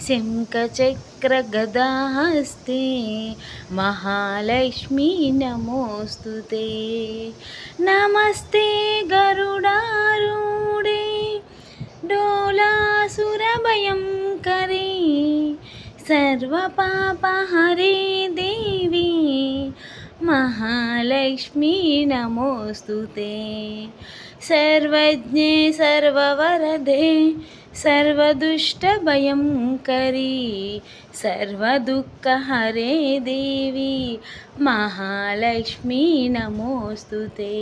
శంఖచక్రగదాహస్తే మహాలక్ష్మి నమోస్తు నమస్తే గరుడారూడే డోలాసురభయంకరే సర్వపాపహరే దేవీ महालक्ष्मी नमोऽस्तु ते सर्वज्ञे सर्ववरदे सर्वदुष्टभयङ्करी सर्वदुःखहरे देवी महालक्ष्मी नमोऽस्तु ते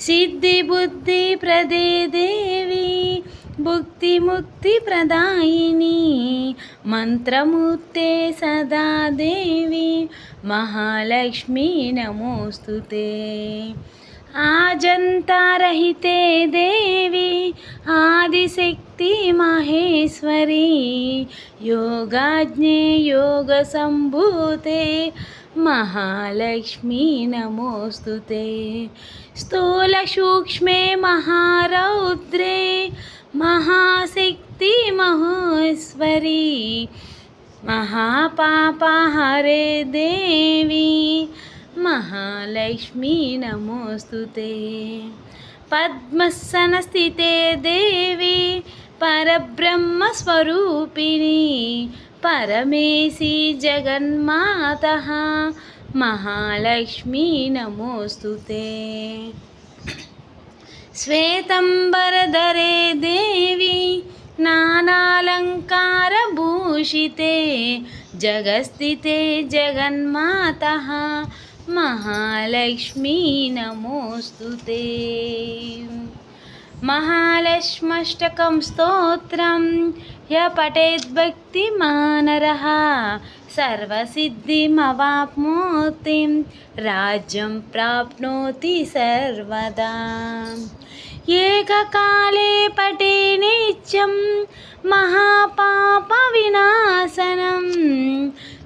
సిద్ధి బుద్ధి ప్రదే దేవి భుక్తి ముక్తి ప్రదాయిని మంత్రమూర్తే సదా దేవి మహాలక్ష్మి నమోస్తుతే. ఆజంతారహితే దేవి ఆదిశక్తి మహేశ్వరి యోగాజ్ఞే యోగ సంభూతే महालक्ष्मी नमोऽस्तु ते स्थूलसूक्ष्मे महारौद्रे, महाशक्ति महेश्वरी महापापहरे देवी, महालक्ष्मी नमोऽस्तु ते पद्मसनस्थिते देवी, परब्रह्मस्वरूपिणी परमेशि जगन्मातः महालक्ष्मी नमोऽस्तु ते। श्वेतम्बरधरे देवी नानालङ्कारभूषिते जगस्थिते जगन्मातः महालक्ष्मी नमोऽस्तु ते। महालक्ष्मष्टकं स्तोत्रं य पठेद्भक्तिमानरः सर्वसिद्धिमवाप्नोतिं राज्यं प्राप्नोति सर्वदा एककाले पटे नित्यं महापापविनाशनं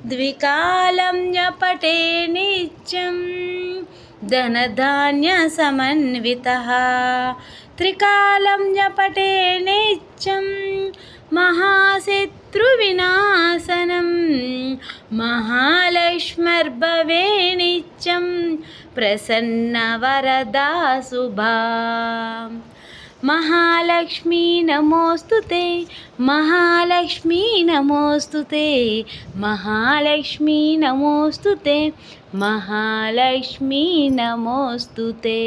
द्विकालं यपटे नित्यं धनधान्यसमन्वितः त्रिकालं यपटे नित्यं महाशत्रुविनाशनं महालक्ष्मर्भवे नित्यं प्रसन्नवरदा शुभा महालक्ष्मी नमोऽस्तु ते महालक्ष्मी नमोऽस्तु ते महालक्ष्मी नमोऽस्तु ते महालक्ष्मी नमोऽस्तु ते